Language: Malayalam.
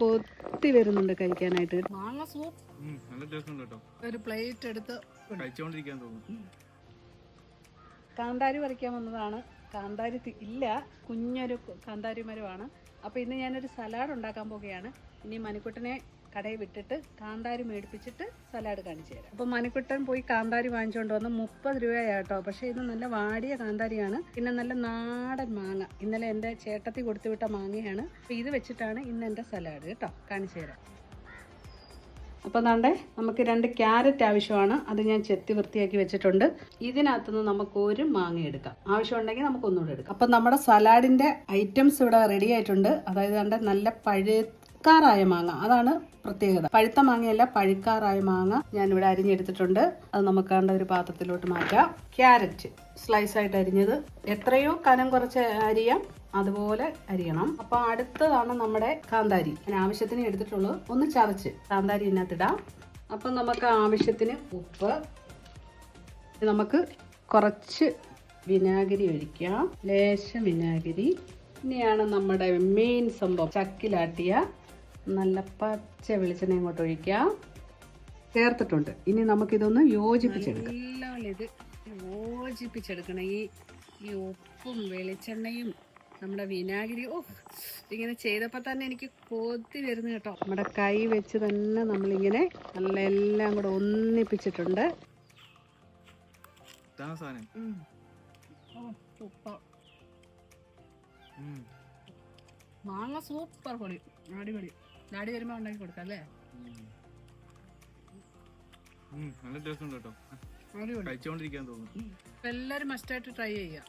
കൊത്തി വരുന്നുണ്ട് കഴിക്കാനായിട്ട്. ഒരു പ്ലേറ്റ് എടുത്ത് കാന്താരി പറിക്കാൻ വന്നതാണ്. കാന്താരി ഇല്ല കുഞ്ഞൊരു കാന്താരി മരമാണ്. അപ്പോൾ ഇന്ന് ഞാനൊരു സലാഡ് ഉണ്ടാക്കാൻ പോകുകയാണ് ഇനി മണിക്കുട്ടനെ കടയിൽ വിട്ടിട്ട് കാന്താരി മേടിപ്പിച്ചിട്ട് സലാഡ് കാണിച്ചു തരാം. അപ്പോൾ മനക്കുട്ടൻ പോയി കാന്താരി വാങ്ങിച്ചുകൊണ്ട് വന്ന് മുപ്പത് രൂപയാട്ടോ. പക്ഷേ ഇത് നല്ല വാടിയ കാന്താരിയാണ്. പിന്നെ നല്ല നാടൻ മാങ്ങ. ഇന്നലെ എന്റെ ചേട്ടത്തി കൊടുത്തുവിട്ട മാങ്ങയാണ്. അപ്പോൾ ഇത് വെച്ചിട്ടാണ് ഇന്ന് എന്റെ സലാഡ് കേട്ടോ. കാണിച്ചു തരാം. അപ്പോൾ അതാണ്ട് നമുക്ക് രണ്ട് ക്യാരറ്റ് ആവശ്യമാണ്. അത് ഞാൻ ചെത്തി വൃത്തിയാക്കി വെച്ചിട്ടുണ്ട്. ഇതിനകത്തുനിന്ന് നമുക്ക് ഒരു മാങ്ങ എടുക്കാം. ആവശ്യമുണ്ടെങ്കിൽ നമുക്ക് ഒന്നുകൂടെ എടുക്കാം. അപ്പം നമ്മുടെ സലാഡിന്റെ ഐറ്റംസ് ഇവിടെ റെഡി ആയിട്ടുണ്ട്. അതായത് നല്ല നല്ല പഴുക്കാറായ മാങ്ങ. അതാണ് പ്രത്യേകത. പഴുത്ത മാങ്ങയല്ല പഴുക്കാറായ മാങ്ങ ഞാൻ ഇവിടെ അരിഞ്ഞെടുത്തിട്ടുണ്ട്. അത് നമുക്ക് കണ്ട ഒരു പാത്രത്തിലോട്ട് മാറ്റാം. ക്യാരറ്റ് സ്ലൈസ് ആയിട്ട് അരിഞ്ഞത്. എത്രയോ കനം കുറച്ച് അരിയാം. അതുപോലെ അരിയണം. അപ്പൊ അടുത്തതാണ് നമ്മുടെ കാന്താരി. ഞാൻ ആവശ്യത്തിന് എടുത്തിട്ടുള്ളത് ഒന്ന് ചതച്ച് കാന്താരി ഇതിനകത്തിടാം. അപ്പം നമുക്ക് ആവശ്യത്തിന് ഉപ്പ്. നമുക്ക് കുറച്ച് വിനാഗിരി ഒഴിക്കാം. ലേശം വിനാഗിരി. ഇനിയാണ് നമ്മുടെ മെയിൻ സംഭവം. ചക്കിലാട്ടിയ നല്ല പച്ച വെളിച്ചെണ്ണ ഇങ്ങോട്ട് ഒഴിക്കാം ചേർത്തിട്ടുണ്ട്. ഇനി നമുക്കിതൊന്ന് യോജിപ്പിച്ചെടുക്കാം. എല്ലാം ഇത് യോജിപ്പിച്ചെടുക്കണം. ഈ ഈ ഉപ്പും വെളിച്ചെണ്ണയും നമ്മുടെ വിനാഗിരി ഓ ഇങ്ങനെ ചെയ്തപ്പോൾ തന്നെ എനിക്ക് കൊത്തി വരുന്നു കേട്ടോ. നമ്മുടെ കൈ വെച്ച് തന്നെ നമ്മളിങ്ങനെ നല്ല എല്ലാം കൂടെ ഒന്നിപ്പിച്ചിട്ടുണ്ട്. മാങ്ങ സൂപ്പർ പൊടി. അടിപൊളി. ഡാഡി വരുമ്പോ ഉണ്ടാക്കി കൊടുക്കാം അല്ലേ? നല്ല ടേസ്റ്റ് ഉണ്ട് കേട്ടോ. കഴിച്ചോണ്ടിരിക്കാൻ തോന്നുന്നു. എല്ലാരും മസ്റ്റായിട്ട് ട്രൈ ചെയ്യാം.